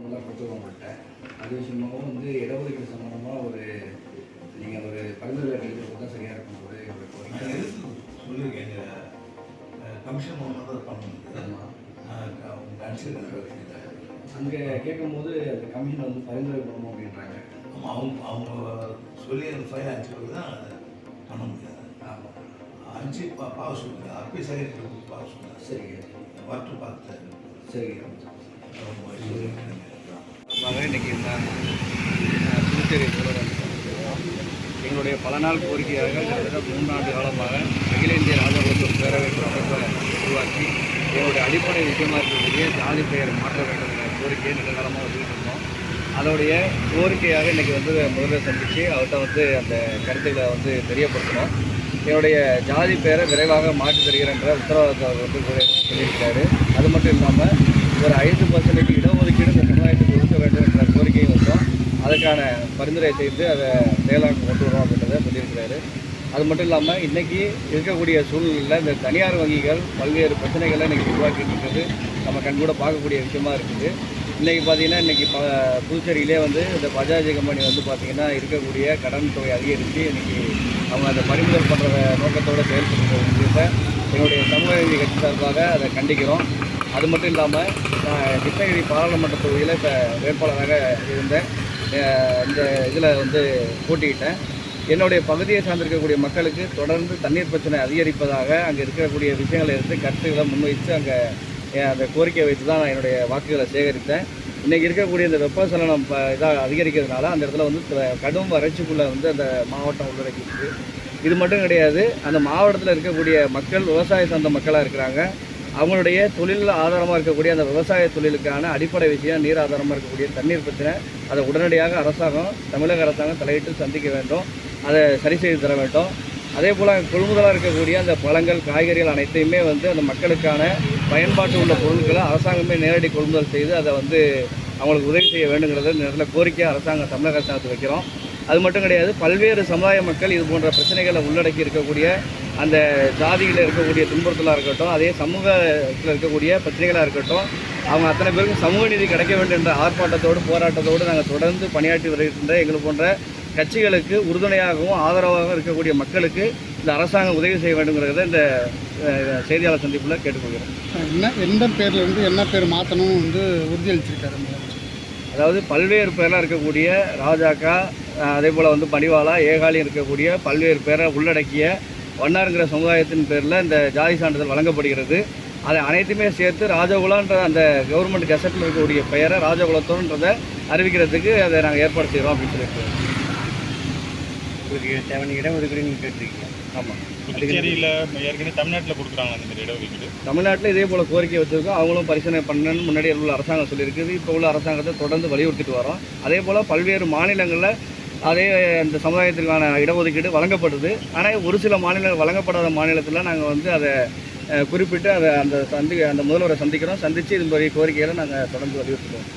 நல்லா கொடுத்துருவோம் உங்கள்கிட்ட அது விஷயமாகவும் வந்து இடஒதுக்கீடு சம்மந்தமாக ஒரு நீங்கள் ஒரு பரிந்துரை எழுதி தான் சரியாக இருக்கும் எதுக்கு சொல்லியிருக்கேன் கமிஷன் ஒன்று தான் பண்ணணும் அங்கே கேட்கும்போது அந்த கமிஷன் வந்து பரிந்துரை பண்ணணும் அப்படின்றாங்க. ஆமாம் அவங்க அவங்க சொல்லி அந்த ஃபைல் அனுப்பிச்சு பிறகு தான் அதை பண்ண முடியாது. ஆமாம் அனுப்பிச்சு பா பாவ சொல்லுங்க அப்பயே சேகரிக்க பாவ சொல்லுங்க சரிங்க. வரட்டு பார்த்து சரிங்க. ரொம்ப இன்னைக்கு நான் புதுச்சேரி முதல்வர் எங்களுடைய பல நாள் கோரிக்கையாக கிட்டத்தட்ட மூன்றாண்டு காலமாக அகில இந்திய ராஜகோபால் பேரவை அமைப்பை உருவாக்கி எங்களுடைய அடிப்படை விஷயமாக இருக்கக்கூடிய ஜாதி பெயர் மாற்ற வேண்டும் என்ற கோரிக்கையை நீண்ட காலமாக வச்சுக்கிட்டு இருந்தோம். அதோடைய கோரிக்கையாக இன்றைக்கி வந்து முதல்வர் சந்தித்து அவர்கிட்ட வந்து அந்த கருத்துக்களை வந்து தெரியப்படுத்தணும் என்னுடைய ஜாதி பெயரை விரைவாக மாற்றி தருகிறன்ற உத்தரவாதத்தை அவர் வந்து கூறி- சொல்லியிருக்காரு. அது மட்டும் இல்லாமல் ஒரு ஐந்து பர்சன்டேஜ் இடஒதுக்கீடு இந்த சமுதாயத்துக்கு ஒதுக்க வேண்டும் என்ற கோரிக்கை வந்தோம் அதுக்கான பரிந்துரை செய்து அதை செயலாக்கம் கொண்டு வரும் அப்படின்றத சொல்லியிருக்கிறாரு. அது மட்டும் இல்லாமல் இன்றைக்கி இருக்கக்கூடிய சூழ்நிலையில் இந்த தனியார் வங்கிகள் பல்வேறு பிரச்சனைகளை இன்றைக்கி உருவாக்கிட்டு இருக்கிறது நம்ம கண்கூட பார்க்கக்கூடிய விஷயமா இருக்குது. இன்றைக்கி பார்த்தீங்கன்னா இன்றைக்கி ப புதுச்சேரியிலே வந்து இந்த பஜாஜ் கம்பெனி வந்து பார்த்திங்கன்னா இருக்கக்கூடிய கடன் தொகை அதிகரித்து இன்றைக்கி அவங்க அதை பறிமுதல் பண்ணுற நோக்கத்தோடு செயல்படுற விஷயத்தை எங்களுடைய சமூக நீதி கட்சி சார்பாக அதை கண்டிக்கிறோம். அது மட்டும் இல்லாமல் நான் கிருஷ்ணகிரி பாராளுமன்ற தொகுதியில் இப்போ வேட்பாளராக இருந்தேன் இந்த இதில் வந்து போட்டியிட்டேன். என்னுடைய பகுதியை சார்ந்திருக்கக்கூடிய மக்களுக்கு தொடர்ந்து தண்ணீர் பிரச்சனை அதிகரிப்பதாக அங்கே இருக்கக்கூடிய விஷயங்களை எடுத்து கருத்துக்களை முன்வைத்து அங்கே அந்த கோரிக்கையை வைத்து தான் நான் என்னுடைய வாக்குகளை சேகரித்தேன். இன்றைக்கி இருக்கக்கூடிய இந்த வெப்பசலனம் ப இதாக அதிகரிக்கிறதுனால அந்த இடத்துல வந்து கடும் வறட்சிக்குள்ளே வந்து அந்த மாவட்டம் உள்ளடக்கியிருக்கு. இது மட்டும் கிடையாது அந்த மாவட்டத்தில் இருக்கக்கூடிய மக்கள் விவசாய சார்ந்த மக்களாக இருக்கிறாங்க. அவங்களுடைய தொழில் ஆதாரமாக இருக்கக்கூடிய அந்த விவசாய தொழிலுக்கான அடிப்படை விஷயம் நீர் ஆதாரமாக இருக்கக்கூடிய தண்ணீர் பிரச்சனை அதை உடனடியாக அரசாங்கம் தமிழக அரசாங்கம் தலையிட்டு சந்திக்க வேண்டும். அதை சரி செய்து தர வேண்டும். அதே போல் கொள்முதலாக இருக்கக்கூடிய அந்த பழங்கள் காய்கறிகள் அனைத்தையுமே வந்து அந்த மக்களுக்கான பயன்பாட்டு உள்ள பொருட்களை அரசாங்கமே நேரடி கொள்முதல் செய்து அதை வந்து அவங்களுக்கு உதவி செய்ய வேண்டுங்கிறத நேரத்தில் கோரிக்கை அரசாங்கம் தமிழக அரசாங்கத்துக்கு வைக்கிறோம். அது மட்டும் கிடையாது பல்வேறு சமுதாய மக்கள் இது போன்ற பிரச்சனைகளை உள்ளடக்கி இருக்கக்கூடிய அந்த ஜாதியில் இருக்கக்கூடிய துன்புறுத்தலாக இருக்கட்டும் அதே சமூகத்தில் இருக்கக்கூடிய பிரச்சனைகளாக இருக்கட்டும் அவங்க அத்தனை பேருக்கும் சமூக நீதி கிடைக்க வேண்டும் என்ற ஆர்ப்பாட்டத்தோடு போராட்டத்தோடு நாங்கள் தொடர்ந்து பணியாற்றி வருகின்ற எங்களை போன்ற கட்சிகளுக்கு உறுதுணையாகவும் ஆதரவாகவும் இருக்கக்கூடிய மக்களுக்கு இந்த அரசாங்கம் உதவி செய்ய வேண்டுங்கிறத இந்த செய்தியாளர் சந்திப்பில் கேட்டுக்கொள்கிறோம். என்ன எந்த பேரில் இருந்து என்ன பேர் மாற்றணும் வந்து உறுதியளிச்சிருக்காரு. முதலமைச்சர் அதாவது பல்வேறு பேராக இருக்கக்கூடிய ராஜாக்கா அதே போல் வந்து மணிவாலா ஏகாலி இருக்கக்கூடிய பல்வேறு பேரை உள்ளடக்கிய வண்ணாருங்கிற சமுதாயத்தின் பேரில் இந்த ஜாதி சான்றிதழ் வழங்கப்படுகிறது. அதை அனைத்துமே சேர்த்து ராஜகுலான்ற அந்த கவர்மெண்ட் கெசட்டில் இருக்கக்கூடிய பெயரை ராஜகுலத்தோன்றதை அறிவிக்கிறதுக்கு அதை நாங்கள் ஏற்பாடு செய்கிறோம் அப்படின்னு சொல்லியிருக்கோம் உங்களுக்கு தேவையான இடஒதுக்கீடு நீங்கள் கேட்டிருக்கீங்க. ஆமாம் புதுச்சேரியில் ஏற்கனவே தமிழ்நாட்டில் கொடுக்குறாங்க அந்த மாதிரி இடஒதுக்கீடு. தமிழ்நாட்டில் இதே போல் கோரிக்கை வச்சுருக்கோம். அவங்களும் பரிசீலனை பண்ணணும்னு முன்னாடி உள்ள அரசாங்கம் சொல்லியிருக்குது. இப்போ உள்ள அரசாங்கத்தை தொடர்ந்து வலியுறுத்திட்டு வரோம். அதே போல் பல்வேறு மாநிலங்களில் அதே அந்த சமுதாயத்திற்கான இடஒதுக்கீடு வழங்கப்படுது. ஆனால் ஒரு சில மாநிலங்கள் வழங்கப்படாத மாநிலத்தில் நாங்கள் வந்து அதை குறிப்பிட்டு அதை அந்த சந்தி அந்த முதல்வரை சந்திக்கிறோம். சந்தித்து இது மாதிரி கோரிக்கைகளை நாங்கள் தொடர்ந்து வலியுறுத்துவோம்.